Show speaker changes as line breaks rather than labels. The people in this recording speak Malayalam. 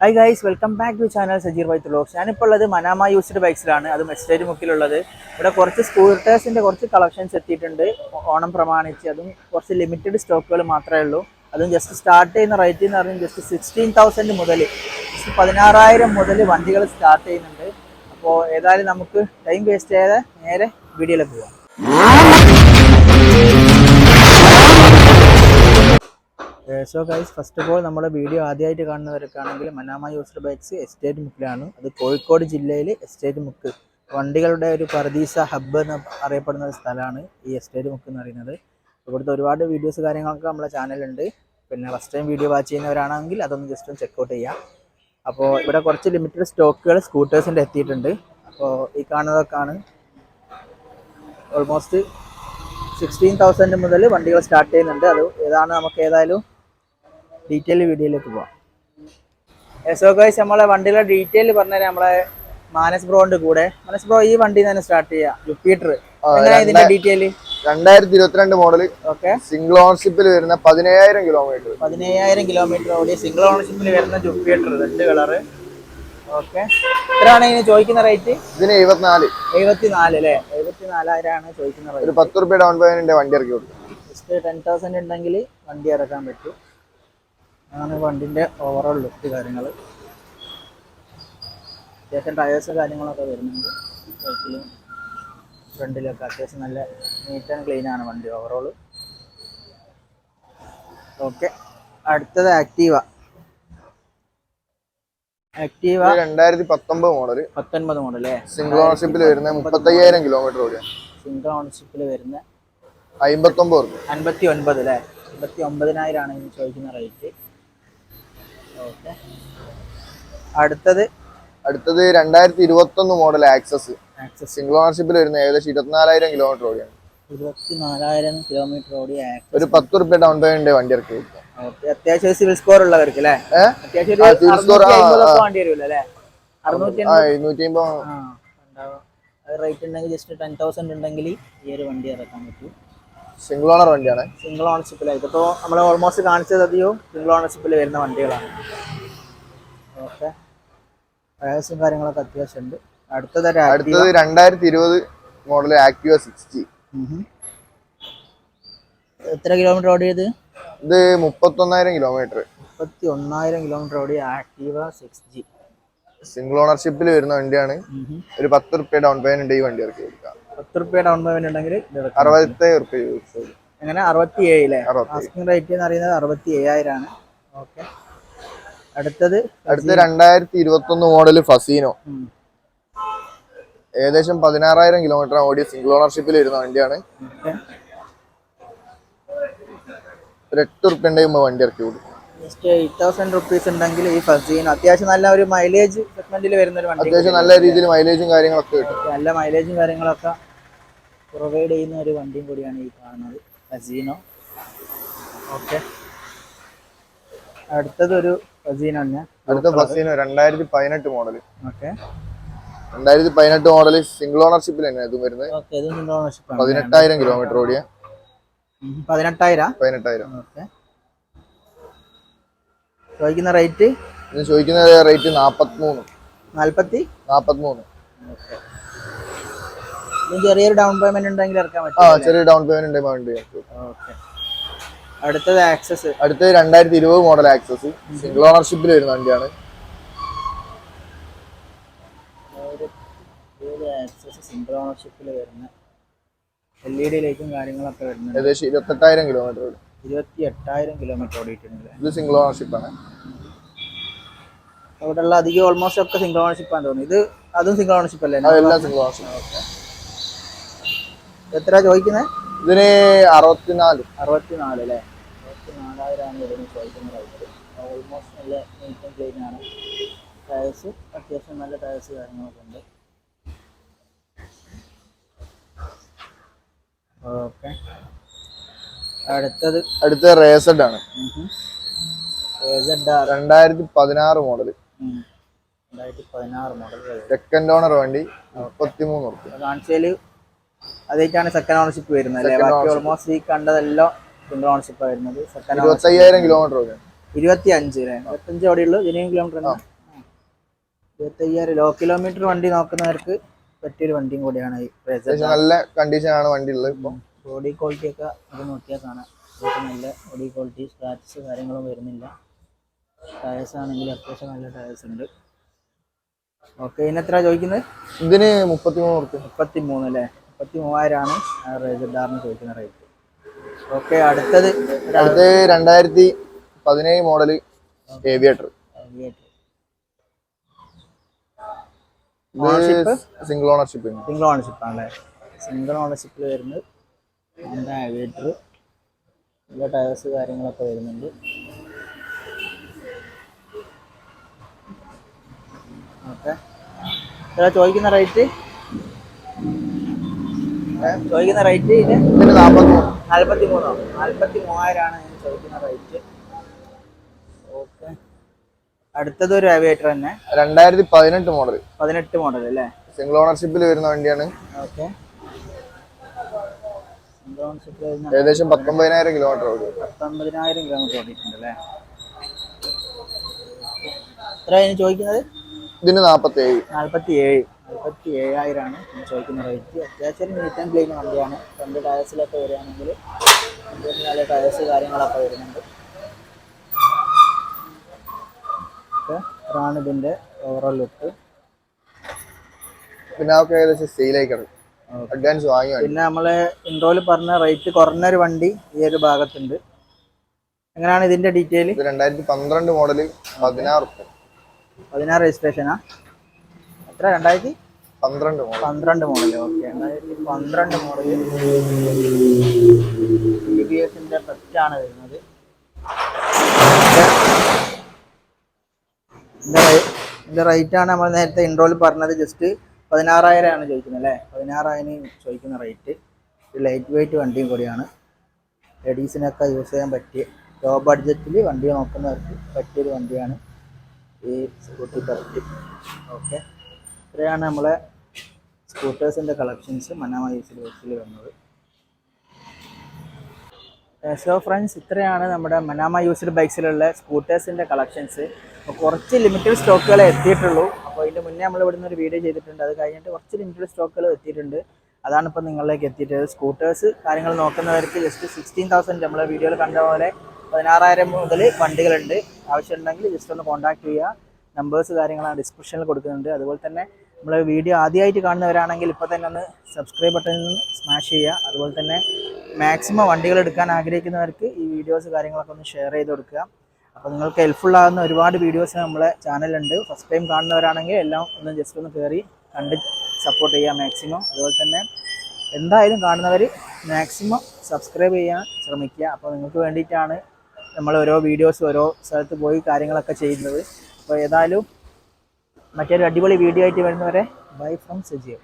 Hi guys welcome back to channel Sajeer with vlogs ഞാനിപ്പോൾ ഉള്ളത് മനാമ യൂസ്ഡ് ബൈക്സിലാണ് അത് മെസ്റ്റേജ് മുക്കിലുള്ളത്. ഇവിടെ കുറച്ച് സ്കൂട്ടേഴ്സിന്റെ കുറച്ച് കളക്ഷൻസ് എത്തിയിട്ടുണ്ട്. ഓണം പ്രമാണിച്ച്. അതും കുറച്ച് ലിമിറ്റഡ് സ്റ്റോക്കുകൾ മാത്രമേ ഉള്ളൂ. അതും ജസ്റ്റ് സ്റ്റാർട്ട് ചെയ്യുന്ന റേറ്റ് എന്ന് പറഞ്ഞാൽ ജസ്റ്റ് സിക്സ്റ്റീൻ തൗസൻഡ് മുതൽ ജസ്റ്റ് പതിനാറായിരം മുതൽ വണ്ടികൾ സ്റ്റാർട്ട് ചെയ്യുന്നുണ്ട്. അപ്പോൾ ഏതായാലും നമുക്ക് ടൈം വേസ്റ്റ് ചെയ്യാതെ നേരെ വീഡിയോയിലേക്ക് പോകാം so guys first of all നമ്മുടെ വീഡിയോ ആദ്യമായിട്ട് കാണുന്നവർക്കാണെങ്കിൽ മനാമ യൂസർ ബൈക്സ് എസ്റ്റേറ്റ് മുക്കിലാണ് അത് കോഴിക്കോട് ജില്ലയിൽ എസ്റ്റേറ്റ് മുക്ക് വണ്ടികളുടെ ഒരു പർദീസ ഹബ്ബ് എന്ന് അറിയപ്പെടുന്ന ഒരു സ്ഥലമാണ് ഈ എസ്റ്റേറ്റ് മുക്ക് എന്ന് പറയുന്നത്. ഇവിടുത്തെ ഒരുപാട് വീഡിയോസ് കാര്യങ്ങളൊക്കെ നമ്മുടെ ചാനലുണ്ട് പിന്നെ ഫസ്റ്റ് ടൈം വീഡിയോ വാച്ച് ചെയ്യുന്നവരാണെങ്കിൽ അതൊന്ന് ജസ്റ്റ് ഒന്ന് ചെക്കൗട്ട് ചെയ്യാം. അപ്പോൾ ഇവിടെ കുറച്ച് ലിമിറ്റഡ് സ്റ്റോക്കുകൾ സ്കൂട്ടേഴ്സിന്റെ എത്തിയിട്ടുണ്ട്. അപ്പോൾ ഈ കാണുന്നതൊക്കെയാണ് ഓൾമോസ്റ്റ് സിക്സ്റ്റീൻ തൗസൻഡ് മുതൽ വണ്ടികൾ സ്റ്റാർട്ട് ചെയ്യുന്നുണ്ട്. അത് ഏതാണ്? നമുക്ക് ഏതായാലും ഡീറ്റെയിൽ വീഡിയോയിലേക്ക് പോവാം. എസോ ഗൈസ് നമ്മളെ വണ്ടിയുടെ ഡീറ്റെയിൽ പറഞ്ഞാൽ നമ്മളെ മാനസ് ബ്രോന്റെ കൂടെ. മാനസ് ബ്രോ ഈ വണ്ടി തന്നെ സ്റ്റാർട്ട് ചെയ്യാം. ജുപ്പീറ്റർ ഇതിന്റെ ഡീറ്റെയിൽ
രണ്ടായിരത്തി ഇരുപത്തിരണ്ട് മോഡൽ
ഓക്കെ
സിംഗിൾ ഓണർഷിപ്പിൽ വരുന്ന പതിനയ്യായിരം കിലോമീറ്റർ
പതിനയ്യായിരം കിലോമീറ്റർ ഓടി സിംഗിൾ ഓണർഷിപ്പിൽ വരുന്ന ജുപ്പീറ്റർ റെഡ് കളറ് ഓക്കെ എത്രയാണ് ഇതിന് ചോദിക്കുന്ന റേറ്റ്
ഇതിന് എഴുപത്തിനാല്.
എഴുപത്തിനാല് അല്ലേ? എഴുപത്തിനാലായിരമാണ് ചോദിക്കുന്ന റേറ്റ്
ഒരു പത്ത് റുപ്യ ഡൗൺ പേയ്മെന്റ് വണ്ടി ഇറക്കി കൊടുക്കും.
ജസ്റ്റ് ടെൻ തൗസൻഡ് ഉണ്ടെങ്കിൽ വണ്ടി ഇറക്കാൻ പറ്റും. അതാണ് വണ്ടിന്റെ ഓവറോൾ ലുക്ക് കാര്യങ്ങൾ അത്യാവശ്യം ടയേഴ്സ് കാര്യങ്ങളൊക്കെ വരുന്നുണ്ട്. ബൈക്കിലും ഫ്രണ്ടിലൊക്കെ അത്യാവശ്യം നല്ല നീറ്റ് ആൻഡ് ക്ലീൻ ആണ് വണ്ടി ഓവറോൾ ഓക്കെ അടുത്തത് ആക്റ്റീവ ആക്റ്റീവ
രണ്ടായിരത്തി പത്തൊമ്പത് മോഡൽ
പത്തൊൻപത് മോഡൽ
സിംഗിൾ ഓണർഷിപ്പിൽ വരുന്ന മുപ്പത്തയ്യായിരം കിലോമീറ്റർ ഓടിയ
സിംഗിൾ ഓണർഷിപ്പിൽ വരുന്ന അമ്പത്തി ഒൻപത് അല്ലേ? അമ്പത്തി ഒമ്പതിനായിരം ആണ് ഇതിന് ചോദിക്കുന്ന റേറ്റ് അടുത്തത്?
അടുത്തത് രണ്ടായിരത്തി ഇരുപത്തി ഒന്ന് മോഡൽ ആക്സസ്
ആക്സസ്
സിംഗിൾ ഓണർഷിപ്പിൽ വരുന്ന ഏകദേശം ഇരുപത്തിനാലായിരം കിലോമീറ്റർ ഓടിയാണ്.
ഇരുപത്തിനാലായിരം കിലോമീറ്റർ ഓടിയ ആക്സസ്
ഒരു പത്ത് റുപ്യ ഡൗൺ പേയ്മെന്റ് വണ്ടി ഇറക്കി.
അത്യാവശ്യം സിവിൽ സ്കോർ ഉള്ളവർക്ക് അല്ലേ?
score,
അറുന്നൂറ്റി
ആ,
അമ്പതൊക്കെ
ആ.
വേണ്ടി വരുമല്ലോ അല്ലേ? അറുന്നൂറ്റി
അമ്പത്
റേറ്റ് ഉണ്ടെങ്കിൽ ജസ്റ്റ് ടെൻ തൗസൻഡ് ഉണ്ടെങ്കിൽ ഈ ഒരു വണ്ടി ഇറക്കാൻ പറ്റും.
സിംഗിൾ ഓണർ വണ്ടിയാണ്.
സിംഗിൾ ഓണർഷിപ്പിലായി ഇപ്പോൾ നമ്മൾ ഓൾമോസ്റ്റ് കാണിച്ചത് അധികവും സിംഗിൾ ഓണർഷിപ്പിൽ വരുന്ന വണ്ടികളാണ്. ഓക്കെ. പ്രയാസും കാര്യങ്ങളൊക്കെ അത്യാവശ്യം ഉണ്ട്. അടുത്തത്.
അടുത്തത് രണ്ടായിരത്തി ഇരുപത് മോഡൽ ആക്ടിവ സിക്സ്റ്റി
ജി എത്ര കിലോമീറ്റർ ഓടിയത്?
ഇത് മുപ്പത്തൊന്നായിരം കിലോമീറ്റർ
മുപ്പത്തി ഒന്നായിരം കിലോമീറ്റർ ഓടിയ ആക്ടിവ സിക്സ് ജി
സിംഗിൾ ഓണർഷിപ്പിൽ വരുന്ന വണ്ടിയാണ്. ഒരു പത്ത് റുപ്യ ഡൗൺ പേയ്മെന്റ് ഈ വണ്ടി ഇറക്കി കൊടുക്കാം
പത്ത് റുപ്യ ഡൗൺ പേയ്മെന്റ് ഉണ്ടെങ്കിൽ.
അറുപത്തേഴ് റുപ്യ യൂസ് ചെയ്യും
എങ്ങനെ? അറുപത്തി ഏഴിലെ ആസ്കിംഗ് റേറ്റ് എന്ന് പറയുന്നത് അറുപത്തി ഏഴായിരം ആണ്. ഓക്കെ അടുത്തത്
അടുത്ത രണ്ടായിരത്തി ഇരുപത്തി ഒന്ന് മോഡൽ ഫസീനോ ഏകദേശം പതിനാറായിരം കിലോമീറ്റർ ഓടിയ സിംഗിൾ ഓണർഷിപ്പിൽ വരുന്ന വണ്ടിയാണ്. ഒരു എട്ട് റുപ്യ ഉണ്ടെങ്കിൽ വണ്ടി ഇറക്കി കൊടുക്കും
ജസ്റ്റ് എയ്റ്റ് തൗസൻഡ് റുപ്പീസ് ഉണ്ടെങ്കിൽ ഈ ഫസീനോ അത്യാവശ്യം നല്ല ഒരു മൈലേജ് സെഗ്മെന്റിൽ വരുന്ന ഒരു വണ്ടി
അത്യാവശ്യം നല്ല രീതിയിൽ മൈലേജും കാര്യങ്ങളൊക്കെ കിട്ടും.
നല്ല മൈലേജും കാര്യങ്ങളൊക്കെ പ്രൊവൈഡ് ചെയ്യുന്ന ഒരു വണ്ടിയും കൂടിയാണ് ഈ കാണുന്നത്. അസീനോ ഓക്കെ അടുത്തത് ഒരു ഫസീനോ തന്നെ
അടുത്ത ഫസീനോ രണ്ടായിരത്തി പതിനെട്ട് മോഡൽ
ഓക്കെ
രണ്ടായിരത്തി പതിനെട്ട് മോഡൽ സിംഗിൾ ഓണർഷിപ്പിൽ തന്നെ ഇതും വരുന്നത്. പതിനെട്ടായിരം കിലോമീറ്റർ ഓടിയ.
പതിനെട്ടായിരം?
പതിനെട്ടായിരം.
ഓക്കെ ചോദിക്കുന്ന റേറ്റ്
ചോദിക്കുന്ന റേറ്റ് നാപ്പത്തിമൂന്ന്.
നാൽപ്പത്തി
നാപ്പത്തിമൂന്ന്.
ഓക്കെ ചെറിയൊരു ഡൗൺ പേയ്മെന്റ് ഉണ്ടെങ്കിൽ ഇറക്കാൻ
ആ ചെറിയ ഡൗൺ പേയ്മെന്റ് ഉണ്ടെങ്കിൽ
ഓക്കെ അടുത്തത് ആക്സസ്
അടുത്ത രണ്ടായിരത്തി ഇരുപത് മോഡൽ ആക്സസ് സിംഗിൾ ഓണർഷിപ്പിൽ വരുന്ന വണ്ടിയാണ്.
ആക്സസ് സിംഗിൾ ഓണർഷിപ്പിൽ വരുന്ന എൽ ഇ ഡി ലൈറ്റും കാര്യങ്ങളൊക്കെ
ഏകദേശം ഇരുപത്തെട്ടായിരം കിലോമീറ്റർ ഓടും.
ഇരുപത്തി എട്ടായിരം കിലോമീറ്റർ ഓടിയിട്ടുണ്ട്.
ഇത് സിംഗിൾ ഓണർഷിപ്പാണ്
അവിടെയുള്ള അധികം ഓൾമോസ്റ്റ് ഒക്കെ സിംഗിൾ ഓണർഷിപ്പാണ് തോന്നുന്നത് തോന്നുന്നു. ഇത് അതും സിംഗിൾ ഓണർഷിപ്പ് അല്ലേ?
അതെല്ലാം സിംഗിൾ ഓണർഷിപ്പ്
എത്ര ചോദിക്കുന്നത്
ഇതിന് അറുപത്തിനാല്.
അറുപത്തിനാല് അല്ലേ? അറുപത്തിനാലായിരമാണ് ഇതിന് ചോദിക്കുന്ന റേറ്റ് ഓൾമോസ്റ്റ് നല്ല നീറ്റ് ക്ലീൻ ആണ്. ടയർസ് അത്യാവശ്യം നല്ല ടയർസ് കാര്യങ്ങളൊക്കെ ഉണ്ട്. ഓക്കെ അടുത്തത്.
അടുത്ത റേസഡ് ആണ്. രണ്ടായിരത്തി പതിനാറ് മോഡൽ
രണ്ടായിരത്തി പതിനാറ് മോഡൽ
സെക്കൻഡ് ഓണർ വണ്ടി മുപ്പത്തിമൂന്ന്
കാണിച്ചാൽ അതായിട്ടാണ് സെക്കൻഡ് ഓണർഷിപ്പ് വരുന്നത് അല്ലേ? ബാക്കി ഓൾമോസ്റ്റ് ഈ കണ്ടതെല്ലാം സിംഗിൾ ഓണർഷിപ്പ് വരുന്നത്. സെക്കൻഡ്
ഇരുപത്തയ്യായിരം കിലോമീറ്റർ
ഇരുപത്തി അഞ്ച് അല്ലേ? ഇരുപത്തഞ്ച് അവിടെ ഉള്ളൂ. ജനുവൻ കിലോമീറ്റർ ഇരുപത്തി അയ്യായിരം ലോ കിലോമീറ്റർ വണ്ടി നോക്കുന്നവർക്ക് പറ്റിയൊരു വണ്ടിയും കൂടിയാണ് ഈ
നല്ല കണ്ടീഷനാണ് വണ്ടി ഉള്ളത് ഇപ്പം.
ബോഡി ക്വാളിറ്റി ഒക്കെ ഇത് നോക്കിയാൽ കാണാം. നല്ല ബോഡി ക്വാളിറ്റി സ്ക്രാച്ചസ് കാര്യങ്ങളും വരുന്നില്ല. ടയേഴ്സ് ആണെങ്കിൽ അത്യാവശ്യം നല്ല ടയേഴ്സ് ഉണ്ട്. ഓക്കെ ഇതിന് എത്ര ചോദിക്കുന്നത്?
ഇതിന് മുപ്പത്തി മൂന്ന്
മുപ്പത്തി മൂന്ന് അല്ലേ? മുപ്പത്തി മൂവായിരമാണ് റേസർ ഡാറിന് ചോദിക്കുന്ന റേറ്റ് ഓക്കെ അടുത്തത് അടുത്തത്
അടുത്ത് രണ്ടായിരത്തി പതിനേഴ് model Aviator single ownership
single ownership ആണല്ലേ? സിംഗിൾ ഓണർഷിപ്പിൽ വരുന്നത് ഹോണ്ട ഏവിയേറ്റർ നല്ല ടയേഴ്സ് കാര്യങ്ങളൊക്കെ വരുന്നുണ്ട്. ഓക്കെ. ചോദിക്കുന്ന റേറ്റ് ചോദിക്കുന്ന റേറ്റ് ഇതിന്
നാൽപ്പത്തി മൂന്ന്
നാൽപ്പത്തി മൂവായിരമാണ് ഇതിന് ചോദിക്കുന്ന റേറ്റ് ഓക്കെ. അടുത്തത് ഒരു ആവിയേറ്റർ തന്നെ.
രണ്ടായിരത്തി പതിനെട്ട് മോഡൽ
പതിനെട്ട് മോഡൽ അല്ലേ?
സിംഗിൾ ഓണർഷിപ്പിൽ വരുന്ന വണ്ടിയാണ്.
ഓക്കെ.
ഏകദേശം പത്തൊമ്പതിനായിരം കിലോമീറ്റർ ഓടി
പത്തൊമ്പതിനായിരം കിലോമീറ്റർ ഓടിയിട്ടുണ്ട് അല്ലേ? എത്രയാണ് ചോദിക്കുന്നത്?
ഇതിന് നാൽപ്പത്തി ഏഴ്
നാൽപ്പത്തി ഏഴ് നാൽപ്പത്തി ഏഴായിരമാണ് ചോദിക്കുന്ന റേറ്റ് അത്യാവശ്യം നീറ്റ് ആൻഡ് ക്ലീൻ വണ്ടിയാണ്. രണ്ട് ടയേഴ്സിലൊക്കെ വരികയാണെങ്കിൽ നല്ല ടയേഴ്സ് കാര്യങ്ങളൊക്കെ വരുന്നുണ്ട്. ഓക്കെ ഇതാണ് ഇതിന്റെ ഓവറോൾ ലുക്ക്
പിന്നെ അതൊക്കെ ഏകദേശം സെയിലായി അഡ്വാൻസ് വാങ്ങി
പിന്നെ നമ്മൾ ഇൻട്രോയിൽ പറഞ്ഞ റേറ്റ് കുറഞ്ഞൊരു വണ്ടി ഈ ഒരു ഭാഗത്തുണ്ട്. എങ്ങനെയാണ് ഇതിന്റെ ഡീറ്റെയിൽ
രണ്ടായിരത്തി പന്ത്രണ്ട് മോഡൽ പതിനാറ്
പതിനാറ് രജിസ്ട്രേഷനാ എത്ര രണ്ടായിരത്തി
പന്ത്രണ്ട് മോഡൽ
പന്ത്രണ്ട് മോഡൽ ഓക്കെ. രണ്ടായിരത്തി പന്ത്രണ്ട് മോഡൽ ടി ബി എസിന്റെ ഫസ്റ്റാണ് വരുന്നത്. ഇതിന്റെ റേറ്റ് ആണ് നമ്മൾ നേരത്തെ ഇൻട്രോയിൽ പറഞ്ഞത് ജസ്റ്റ് പതിനാറായിരം ആണ് ചോദിക്കുന്നത് അല്ലേ? പതിനാറായിരം ചോദിക്കുന്ന റേറ്റ് ലൈറ്റ് വെയിറ്റ് വണ്ടിയും കൂടിയാണ്. ലേഡീസിനൊക്കെ യൂസ് ചെയ്യാൻ പറ്റിയ ലോ ബഡ്ജറ്റിൽ വണ്ടി നോക്കുന്നവർക്ക് പറ്റിയൊരു വണ്ടിയാണ് ഈ സ്കൂട്ടി കറക്റ്റ് ഓക്കെ. ഇത്രയാണ് നമ്മളെ സ്കൂട്ടേഴ്സിന്റെ കളക്ഷൻസ് മനാമ യൂസിൽ വന്നത്. സോ ഫ്രണ്ട്സ് ഇത്രയാണ് നമ്മുടെ മനാമ യൂസ്ഡ് ബൈക്സിലുള്ള സ്കൂട്ടേഴ്സിന്റെ കളക്ഷൻസ് അപ്പോൾ കുറച്ച് ലിമിറ്റഡ് സ്റ്റോക്കുകളെ എത്തിയിട്ടുള്ളൂ. അപ്പോൾ അതിന്റെ മുന്നേ നമ്മൾ ഇവിടുന്ന് ഒരു വീഡിയോ ചെയ്തിട്ടുണ്ട്. അത് കഴിഞ്ഞിട്ട് കുറച്ച് ലിമിറ്റഡ് സ്റ്റോക്കുകൾ എത്തിയിട്ടുണ്ട്. അതാണ് ഇപ്പോൾ നിങ്ങളിലേക്ക് എത്തിയിട്ടത് സ്കൂട്ടേഴ്സ് കാര്യങ്ങൾ നോക്കുന്നവർക്ക് ജസ്റ്റ് സിക്സ്റ്റീൻ തൗസൻഡ് നമ്മളെ വീഡിയോയിൽ കണ്ട പോലെ പതിനാറായിരം മുതൽ വണ്ടികളുണ്ട്. ആവശ്യമുണ്ടെങ്കിൽ ജസ്റ്റ് ഒന്ന് കോൺടാക്ട് ചെയ്യുക. നമ്പേഴ്സ് കാര്യങ്ങളാണ് ഡിസ്ക്രിപ്ഷനിൽ കൊടുക്കുന്നുണ്ട്. അതുപോലെ തന്നെ നമ്മൾ വീഡിയോ ആദ്യമായിട്ട് കാണുന്നവരാണെങ്കിൽ ഇപ്പോൾ തന്നെ ഒന്ന് സബ്സ്ക്രൈബ് ബട്ടൺ സ്മാഷ് ചെയ്യുക. അതുപോലെ തന്നെ മാക്സിമം വണ്ടികൾ എടുക്കാൻ ആഗ്രഹിക്കുന്നവർക്ക് ഈ വീഡിയോസ് കാര്യങ്ങളൊക്കെ ഒന്ന് ഷെയർ ചെയ്ത് കൊടുക്കുക. അപ്പോൾ നിങ്ങൾക്ക് ഹെൽപ്ഫുൾ ആകുന്ന ഒരുപാട് വീഡിയോസ് നമ്മളെ ചാനലുണ്ട് ഫസ്റ്റ് ടൈം കാണുന്നവരാണെങ്കിൽ എല്ലാം ഒന്ന് ജസ്റ്റ് ഒന്ന് കയറി കണ്ട് സപ്പോർട്ട് ചെയ്യുക മാക്സിമം അതുപോലെ തന്നെ എന്തായാലും കാണുന്നവർ മാക്സിമം സബ്സ്ക്രൈബ് ചെയ്യാൻ ശ്രമിക്കുക. അപ്പോൾ നിങ്ങൾക്ക് വേണ്ടിയിട്ടാണ് നമ്മൾ ഓരോ വീഡിയോസ് ഓരോ സ്ഥലത്ത് പോയി കാര്യങ്ങളൊക്കെ ചെയ്യുന്നത്. അപ്പോൾ ഏതായാലും മറ്റൊരു അടിപൊളി വീഡിയോ ആയിട്ട് വരുന്നവരെ ബൈ ഫ്രം സജീവ്